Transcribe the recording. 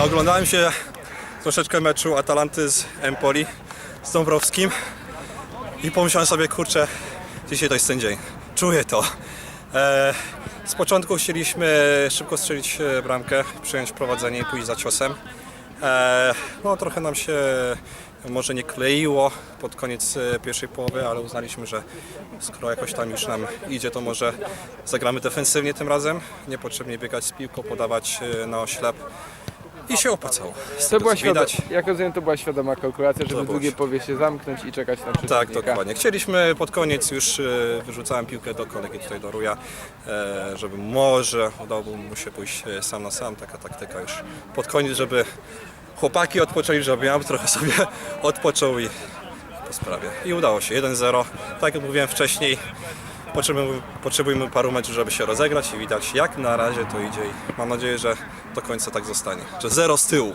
No, oglądałem się troszeczkę meczu Atalanty z Empoli, z Dąbrowskim i pomyślałem sobie, kurczę, dzisiaj to jest ten dzień. Czuję to. E, z początku chcieliśmy szybko strzelić e, bramkę, przyjąć prowadzenie i pójść za ciosem. E, no trochę nam się może nie kleiło pod koniec e, pierwszej połowy, ale uznaliśmy, że skoro jakoś tam już nam idzie, to może zagramy defensywnie tym razem. Niepotrzebnie biegać z piłką, podawać e, na oślep. I się opłacało. Z To tego, była co świadoma, widać. jak rozumiem, to była świadoma kalkulacja, żeby było drugiej się- zamknąć i czekać na Tak, przeciwnika. dokładnie. Chcieliśmy pod koniec już e, wyrzucałem piłkę do kolegi tutaj do Ruja, e, żeby może udało mu się pójść e, sam na sam. Taka taktyka już pod koniec, żeby chłopaki odpoczęli, żeby ja trochę sobie odpoczął i po sprawie. I udało się. 1-0. Tak jak mówiłem wcześniej, potrzebujemy, potrzebujemy paru meczów, żeby się rozegrać i widać jak na razie to idzie i mam nadzieję, że do końca tak zostanie. Że zero z tyłu.